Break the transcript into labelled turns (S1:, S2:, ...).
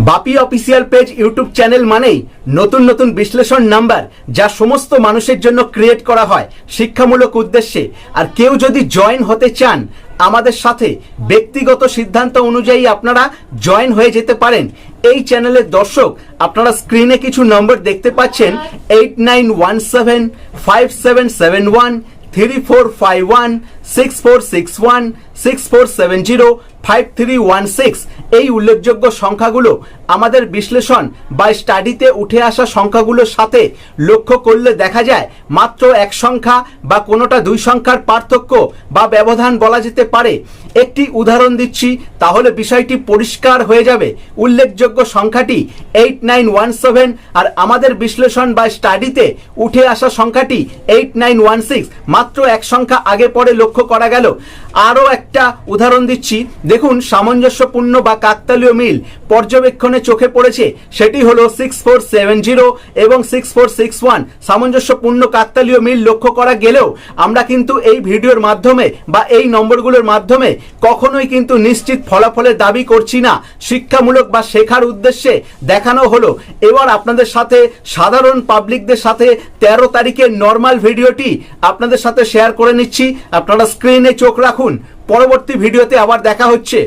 S1: Bapi official page YouTube channel মানেই নতুন নতুন বিশ্লেষণ নাম্বার যা সমস্ত মানুষের জন্য ক্রিয়েট করা হয় শিক্ষামূলক উদ্দেশ্যে। আর কেউ যদি জয়েন হতে চান, আমাদের সাথে ব্যক্তিগত সিদ্ধান্ত অনুযায়ী আপনারা জয়েন হয়ে যেতে পারেন। এই চ্যানেলের দর্শক, আপনারা স্ক্রিনে কিছু নম্বর দেখতে পাচ্ছেন eight nine one seven five seven seven one three four five one six four six one six four seven zero five three one six এই উল্লেখযোগ্য সংখ্যাগুলো আমাদের বিশ্লেষণ বা স্টাডিতে উঠে আসা সংখ্যাগুলোর সাথে লক্ষ্য করলে দেখা যায় মাত্র এক সংখ্যা বা কোনোটা দুই সংখ্যার পার্থক্য বা ব্যবধান বলা যেতে পারে। একটি উদাহরণ দিচ্ছি, তাহলে বিষয়টি পরিষ্কার হয়ে যাবে। উল্লেখযোগ্য সংখ্যাটি এইট নাইন ওয়ান সেভেন আর আমাদের বিশ্লেষণ বা স্টাডিতে উঠে আসা সংখ্যাটি এইট নাইন ওয়ান সিক্স মাত্র এক সংখ্যা আগে পরে লক্ষ্য করা গেল। আরও একটা উদাহরণ দিচ্ছি দেখুন, সামঞ্জস্যপূর্ণ বা কাকতালীয় মিল পর্যবেক্ষণে চোখে পড়েছে, সেটি হলো সিক্স ফোর সেভেন জিরো এবং সিক্স ফোর সিক্স ওয়ান সামঞ্জস্যপূর্ণ কাকতালীয় মিল লক্ষ্য করা গেলেও আমরা কিন্তু এই ভিডিওর মাধ্যমে বা এই নম্বরগুলোর মাধ্যমে কখনোই কিন্তু নিশ্চিত ফলাফলের দাবি করছি না। শিক্ষামূলক বা শেখার উদ্দেশ্যে দেখানো হলো। এবার আপনাদের সাথে সাধারণ পাবলিকদের সাথে তেরো তারিখের নর্মাল ভিডিওটি আপনাদের সাথে শেয়ার করে নিচ্ছি। আপনারা স্ক্রিনে চোখ রাখুন। পরবর্তী ভিডিওতে আবার দেখা হচ্ছে।